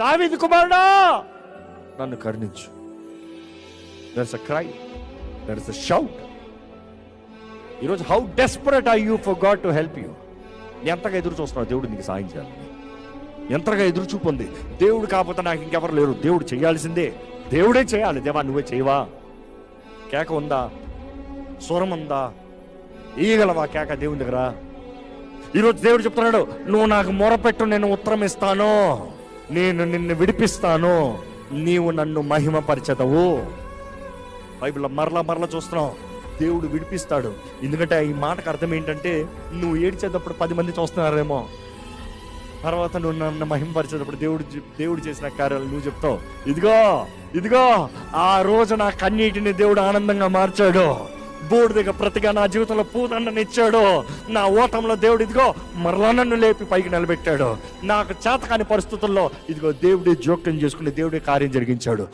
దావీదు కుమారుడా! నన్ను కరుణించు. There's a cry there's a shout ఈరోజు how desperate I you for God to help you ఎంతగా ఎదురు చూస్తున్నావు దేవుడు నీకు సాయం చేయాలని ఎంతగా ఎదురు చూపు ఉంది. దేవుడు కాకపోతే నాకు ఇంకెవరు లేరు. దేవుడు చేయాల్సిందే. దేవుడే చేయాలి. దేవా నువ్వే చేయవా? కేక ఉందా? స్వరం ఉందా? ఈగలవా కేక దేవుని దగ్గర? ఈరోజు దేవుడు చెప్తున్నాడు నువ్వు నాకు మొరపెట్టు నేను ఉత్తరం ఇస్తాను. నేను నిన్ను విడిపిస్తాను. నీవు నన్ను మహిమపరచదవు. బైబిల్లో మరలా మరలా చూస్తున్నావు దేవుడు విడిపిస్తాడు. ఎందుకంటే ఈ మాటకు అర్థం ఏంటంటే నువ్వు ఏడ్చేటప్పుడు పది మంది చూస్తున్నారేమో. తర్వాత నువ్వు నన్ను మహిమపరిచేటప్పుడు దేవుడు దేవుడు చేసిన కార్యాలు నువ్వు చెప్తావు. ఇదిగో ఇదిగో ఆ రోజు నా కన్నీటిని దేవుడు ఆనందంగా మార్చాడు. బూడిదగా ప్రతిగా నా జీవితంలో పూదండనిచ్చాడు. నా ఓటంలో దేవుడు ఇదిగో మరలా నన్ను లేపి పైకి నిలబెట్టాడు. నాకు చేతకాని పరిస్థితుల్లో ఇదిగో దేవుడే జోక్యం చేసుకుని దేవుడే కార్యం జరిగించాడు.